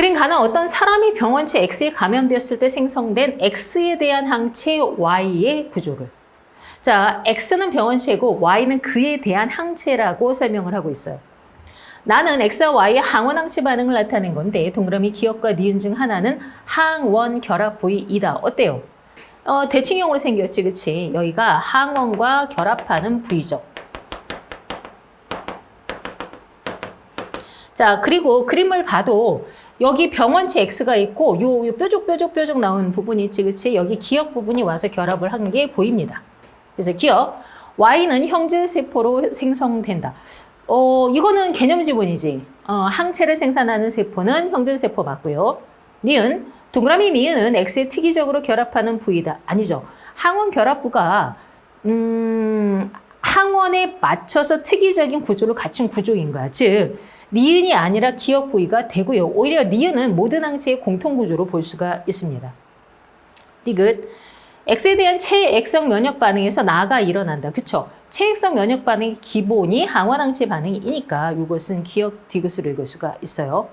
가는 어떤 사람이 병원체 X에 감염되었을 때 생성된 X에 대한 항체 Y의 구조를. 자, X는 병원체고 Y는 그에 대한 항체라고 설명을 하고 있어요. 나는 X와 Y의 항원 항체 반응을 나타낸 건데 동그라미 기억과 니은 중 하나는 항원 결합 부위이다. 어때요? 어, 대칭형으로 생겼지, 그치? 여기가 항원과 결합하는 부위죠. 자, 그리고 그림을 봐도 여기 병원체 X가 있고 요, 요 뾰족 뾰족 뾰족 나온 부분이 있지, 그치? 여기 기억 부분이 와서 결합을 한 게 보입니다. 그래서 기억 Y는 형질 세포로 생성된다. 어, 이거는 개념 지문이지. 어, 항체를 생산하는 세포는 형질 세포 맞고요. 니은 동그라미 니은은 X에 특이적으로 결합하는 부위다. 아니죠. 항원 결합부가 음, 항원에 맞춰서 특이적인 구조를 갖춘 구조인 거야. 즉 니은이 아니라 기억 부위가 되고요. 오히려 니은은 모든 항체의 공통 구조로 볼 수가 있습니다. 디귿 X에 대한 체액성 면역 반응에서 나가 일어난다. 그쵸? 체액성 면역 반응의 기본이 항원 항체 반응이니까 이것은 기억 디귿으로 읽을 수가 있어요.